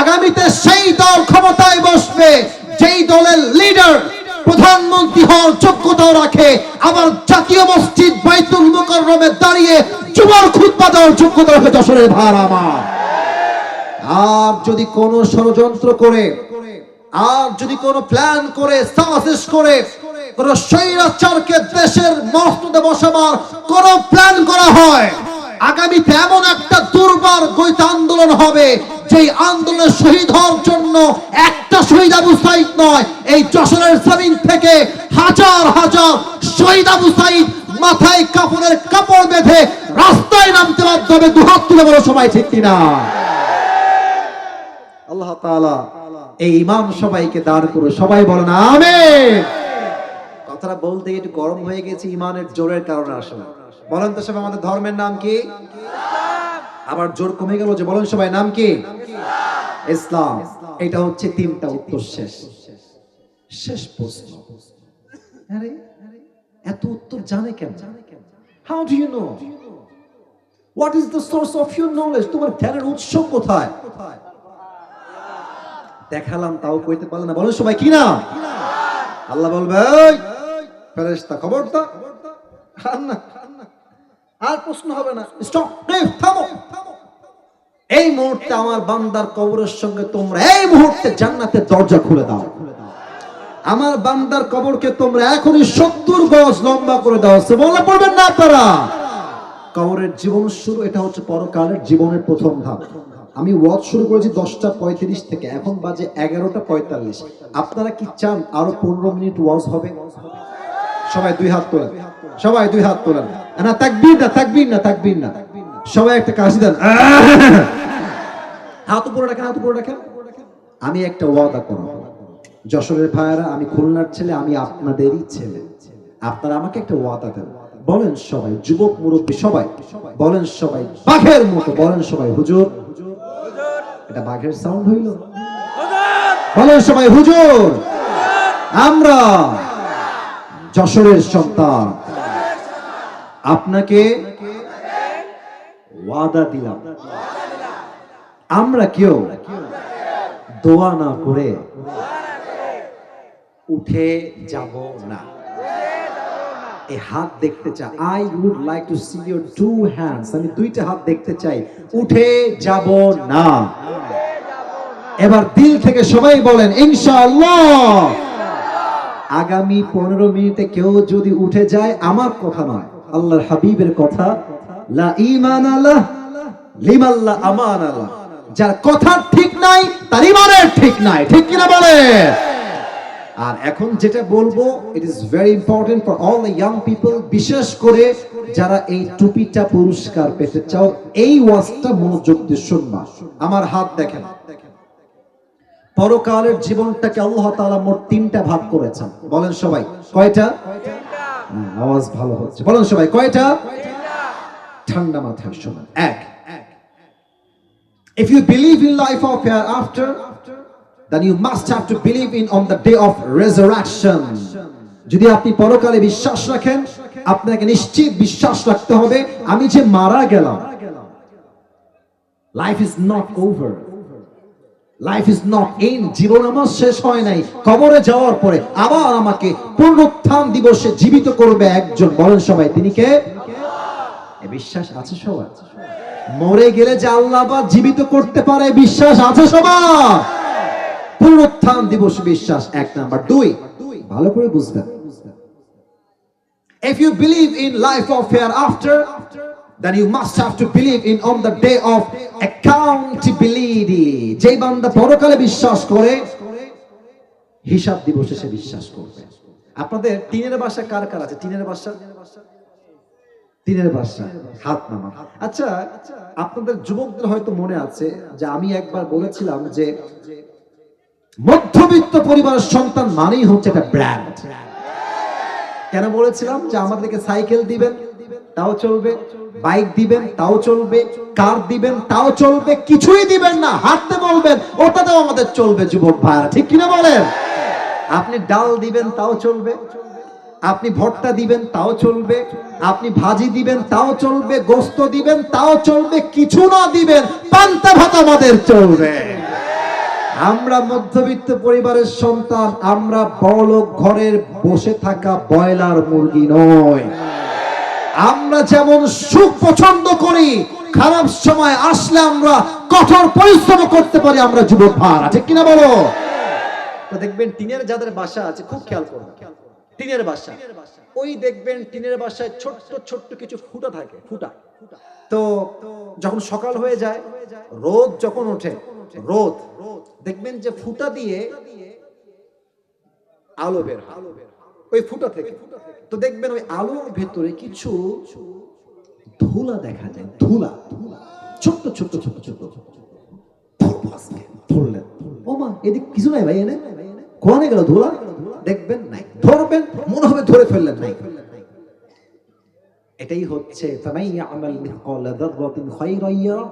আগামীতে সেই দল ক্ষমতায় বসবে, যেই দলের লিডার প্রধানমন্ত্রী হওয়ার যোগ্যতাও রাখে। আবার জাতীয় মসজিদ বাইতুল মুকাররমে দাঁড়িয়ে জুমার খুতবা দেওয়ার যোগ্যতা রাখে যশোরের ভার আমার। আর যদি কোন ষড়যন্ত্র করে, আর যদি কোন প্ল্যান করে, সাহসিস করে, কোন স্বৈরাচারকে দেশের মস্তদে বসাবার কোন প্ল্যান করা হয়, আগামীতে এমন একটা দুর্বার গৈত আন্দোলন হবে যেই আন্দোলনে শহীদ হওয়ার জন্য একটা শহীদ আবু সাইদ নয়, এই যশোরের জমিন থেকে হাজার হাজার শহীদ আবু সাইদ মাথায় কাপড়ের কাপড় বেঁধে রাস্তায় নামতে বাধ্য হবে, দুহাত তুলে বলো সবাই ঠিক কিনা? আল্লাহ তাআলা এই ইমাম সবাইকে দাঁড় করে সবাই বলো না আমেন। কথাটা বলতে একটু গরম হয়ে গেছে, ইমানের জোরের কারণে আসলে। বলেন তো সবাই, আমাদের ধর্মের নাম কি? আবার জোর কমে গেল যে বলেন সবাই, নাম কি? ইসলাম এটা হচ্ছে তিনটা উত্তর শেষ। শেষ প্রশ্ন। এত উত্তর জানে কেন? How do you know what is the source of your knowledge তোমার জ্ঞানের উৎস কোথায়? দেখালাম তাও কইতে পারলে না। বলো সবাই কি না আল্লাহ বলবে "এই, ফেরেশতা খবরটা আর আর প্রশ্ন হবে না। স্টপ থামো। এই মুহূর্তে আমার বান্দার কবরের সঙ্গে তোমরা, এই মুহূর্তে জান্নাতের দরজা খুলে দাও। আমার বান্দার কবরকে তোমরা এখনই সত্তর গজ লম্বা করে দাও। বলে পড়বেন না আপনারা? কবরের জীবন শুরু, এটা হচ্ছে পরকালের জীবনের প্রথম ধাপ। আমি ওয়াজ শুরু করেছি দশটা পঁয়ত্রিশ থেকে, এখন বাজে এগারোটা পঁয়তাল্লিশ। আপনারা কি চান আরও পনেরো মিনিট ওয়াজ হবে? সবাই দুই হাত তোলেন। সবাই দুই হাত তোলেন। না, তাকবীর না তাকবীর না তাকবীর না। সবাই একটা কাশি দেন। আমি একটা ওয়াদা করব। যশোরের ভাইয়ারা, আমি খুলনার ছেলে, আমি আপনাদেরই ছেলে। আপনারা আমাকে একটা ওয়াদা দেন। বলেন সবাই, যুবক মুরব্বী সবাই, বলেন সবাই, বাঘের মতো, বলেন সবাই, হুজুর। এটা বাঘের সাউন্ড হইল। বলেন সবাই, হুজুর। আমরা যশোরের সন্তান। আপনাকে ওয়াদা দিলাম। আমরা কেউ দোয়া না করে উঠে যাব না। এই হাত দেখতে চাই। I would like to see your two hands আমি দুইটা হাত দেখতে চাই। উঠে যাব না। এবার দিল থেকে সবাই বলেন, ইনশাআল্লাহ। আগামী পনেরো মিনিটে কেউ যদি উঠে যায়, আমার কথা নয়। আল্লাহর হাবিবের কথা। লা ইমান আল্লাহ আমান আল্লাহ যার কথা ঠিক নাই তার ইমানের ঠিক নাই। ঠিক কিনা বলে? আর এখন যেটা বলব it is very important for all the young people বিশেষ করে যারা এই টুপিটা পুরস্কার পেতে চাও এই ওয়াজটা মনোযোগ দিয়ে শুনবা। আমার হাত দেখেন। পরকালের জীবনটাকে আল্লাহ তাআলা মোট তিনটা ভাগ করেছেন। বলেন সবাই কয়টা? আওয়াজ ভালো হচ্ছে। বলেন সবাই কয়টা? ঠান্ডা মাথায় শোনেন। এক If you believe in life of hereafter, then you must have to believe in on the day of resurrection. যদি আপনি পরকালে বিশ্বাস রাখেন আপনাকে নিশ্চিত বিশ্বাস রাখতে হবে আমি যে মারা গেলাম life is not over life is not in জীবন আমার শেষ হয় নাই কবরে যাওয়ার পরে আবার আমাকে পুনরুত্থান দিবসে জীবিত করবে একজন বলেন সবাই তিনি কে বিশ্বাস আছে সবার? মরে গেলে যে আল্লাহ জীবিত করতে পারে বিশ্বাস আছে সবার? পুনরুত্থান দিবস বিশ্বাস এক নাম্বার। দুই ভালো করে বুঝবেন। If you believe in life of hereafter, then you must have to believe in on the day of accountability. যেই বান্দা পরকালে বিশ্বাস করে হিসাব দিবসে সে বিশ্বাস করবে। আপনাদের টিনের বাসা কার কার আছে? টিনের বাসা? টিনের বাসা, হাত নামা। আচ্ছা আপনাদের যুবকদের হয়তো মনে আছে যে আমি একবার বলেছিলাম যে মধ্যবিত্ত পরিবারের সন্তান মানেই হচ্ছে একটা ব্র্যান্ড কেন বলেছিলাম যে আমাদেরকে সাইকেল দিবেন, তাও চলবে, বাইক দিবেন, তাও চলবে, কার দিবেন, তাও চলবে, কিছুই দিবেন না, হাঁটতে বলবেন, ওটাতেও আমাদের চলবে যুবক ভাইরা ঠিক কিনা বলেন? আপনি ডাল দিবেন, তাও চলবে আপনি ভর্তা দিবেন, তাও চলবে। আপনি ভাজি দিবেন, তাও চলবে। গোস্ত দিবেন, তাও চলবে। কিছু না দিবেন, পান্তা ভাত আমাদের চলবে। আমরা মধ্যবিত্ত পরিবারের সন্তান, আমরা বড়লোক ঘরের বসে থাকা বয়লার মুরগি নয়। আমরা যেমন সুখ পছন্দ করি, খারাপ সময় আসলে আমরা কঠোর পরিশ্রম করতে পারি, আমরা যুবক ভাড়া ঠিক কিনা বলো? দেখবেন টিনের যাদের বাসা আছে, খুব খেয়াল করবেন টিনের বাসা। ওই দেখবেন টিনের বাসায় ছোট্ট ছোট্ট কিছু ফুটা থাকে, ফুটা। তো যখন সকাল হয়ে যায়, রোদ যখন ওঠে, রোদ, দেখবেন যে ফুটা দিয়ে আলো বের হয়। ওই ফুটা থেকে। তো দেখবেন ওই আলোর ভেতরে কিছু ধুলা দেখা যায়, ধুলা। ছোট্ট ছোট্ট ছোট্ট ছোট্ট। ধরলেন ও মা এদিক কিছু নাই ভাই, এনে। কোয়ানে গেল ধুলা? দেখবেন ধরবেন মনে হবে ধরে ফেললেন নাই এটাই হচ্ছে ফামাই ইয়ামাল মিসকালা যাররাতিন খায়রা ইয়ারা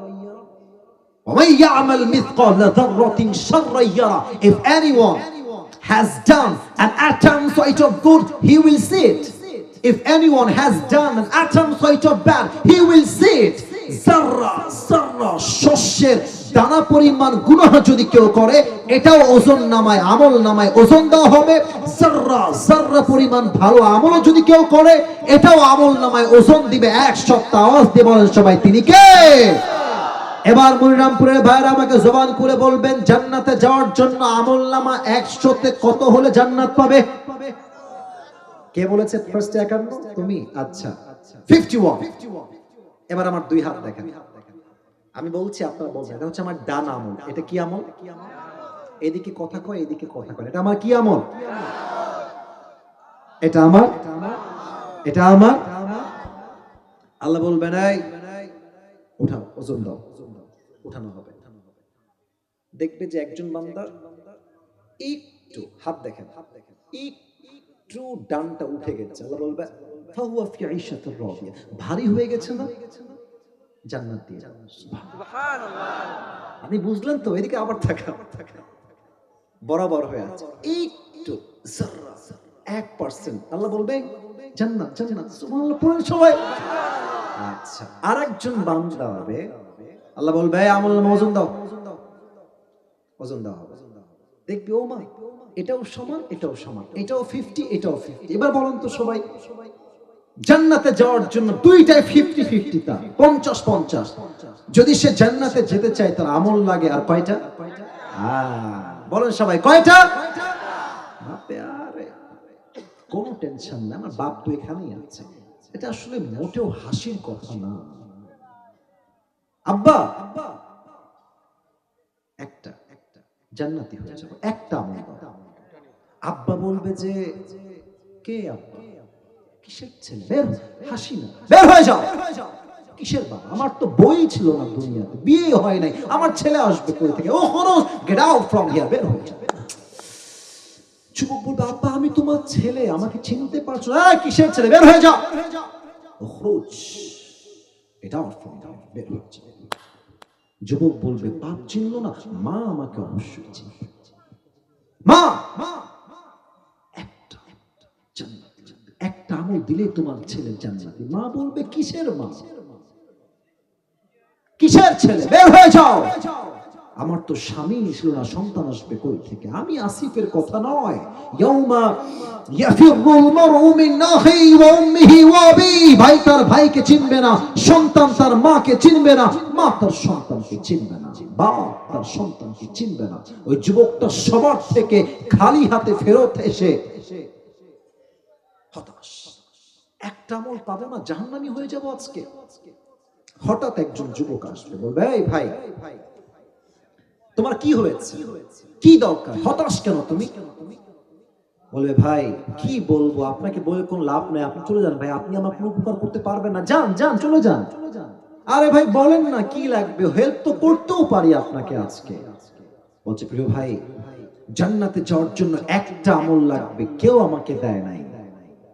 ওয়া ইয়ামাল মিসকালা যাররাতিন শাররা ইয়ারা if anyone has done an atom size of good he will see it if anyone has done an atom size of bad he will see it zarra zarra শস্যের দানা পরিমাণ গুনাহ যদি কেউ করে, এটাও ওজন নামায়, আমল নামায় ওজন দেওয়া হবে। জাররা জাররা পরিমাণ ভালো আমলও যদি কেউ করে, এটাও আমল নামায় ওজন দিবে। এক সপ্তাহ আওয়াজ দিয়ে বলেন সবাই, তিনি কে? এবার মনিরামপুরের ভাইরা আমাকে জবান করে বলবেন, জান্নাতে যাওয়ার জন্য আমল নামা একশোতে কত হলে জান্নাত পাবে? কে বলেছে ফার্স্ট একান্ন? তুমি? আচ্ছা। ফিফটি ওয়ান এবার আমার দুই হাত দেখেন। আমি বলছি আপনারা বলবেন। এটা হচ্ছে আমার ডান আমল। এটা কি আমল? এদিকে কথা কয় এদিকে কথা কয়। এটা আমার কি আমল? এটা আমার? এটা আমার? আল্লাহ বলবেন এই উঠাও ওজন দাও উঠানো হবে। দেখবে যে একজন বান্দা একটু হাত দেখেন হাত দেখেন। একটু ডানটা উঠে গেছে। আল্লাহ বলবে ফাহুয়া ফি আইশাতির রাদিয়া ভারী হয়ে গেছে না? জান্নাত দিয়ে আপনি বুঝলেন তো? এদিকে আবার থাকা বরাবর হয়ে আছে। একটু এক পার্সেন্ট আল্লাহ বলবে জান্নাত জান্নাত সুবহানাল্লাহ সবাই। আচ্ছা আরেকজন বান্দা হবে। আল্লাহ বলবে "এই আমল ওজন দাও। ওজন দেওয়া হবে। দেখবি ও মা এটাও সমান এটাও সমান। এটাও ফিফটি এটাও ফিফটি এবার বলুন তো সবাই সবাই। জান্নাতে যাওয়ার জন্য দুইটাই ফিফটি ফিফটি তা পঞ্চাশ পঞ্চাশ। যদি সে জান্নাতে যেতে চায়, তার আমল লাগে আর কয়টা? বলেন সবাই, কয়টা? টেনশন আমার বাপ তো এখানেই আছে। এটা আসলে মোটেও হাসির কথা না। আব্বা, একটা জান্নাতি হয়ে যাব, একটা। আব্বা বলবে যে, কে আব্বা? কিসের ছেলে? বের হাসি না। বের হয়ে যাও। কিসের বাবা আমার তো বই ছিল না দুনিয়াতে বিয়ে হয় নাই। আমার ছেলে আসবে কই থেকে? ও খরচ গেট আউট ফ্রম হিয়ার বের হয়ে যাবে যুবক বলবে আব্বা আমি তোমার ছেলে আমাকে চিনতে পারছ না। কিসের ছেলে? বের হয়ে যাও। খরচ এটা আউট ফ্রম বের হয়ে যাবে যুবক বলবে বাপ চিনলো না? মা আমাকে অবশ্যই চিনবে। মা! একটা দিলে তোমার ছেলে জান্নাতি। মা বলবে, কিসের মা? কিসের ছেলে? বের হয়ে যাও! আমার তো স্বামী ছিল না, সন্তান আসবে কই থেকে? আমি আসিফের কথা নয়। ইয়াউমা ইয়াফিরুল মারউ মিন আখি ওয়া উম্মিহি ওয়া আবিহি ভাই তার ভাইকে চিনবে না, সন্তান তার মাকে চিনবে না, মা তার সন্তানকে চিনবে না বাবা তার সন্তানকে চিনবে না। ওই যুবকটা সবার থেকে খালি হাতে ফেরত এসে হতাশ। একটা আমল পাবো না জাহান্নামী হয়ে যাব আজকে। হঠাৎ একজন যুবক আসবে, বলবে, এই ভাই, তোমার কি হয়েছে? কি দরকার? হতাশ কেন তুমি? বলবে, ভাই, কি বলব? আপনাকে বলে কোন লাভ নেই, আপনি চলে যান ভাই, আপনি আমার কোনো উপকার করতে পারবেন না। যান যান, চলে যান। আরে ভাই, বলেন না কি লাগবে? হেল্প তো করতেও পারি আপনাকে আজকে। বলছে, প্রিয় ভাই, জান্নাতে যাওয়ার জন্য একটা আমল লাগবে, কেউ আমাকে দেয় নাই।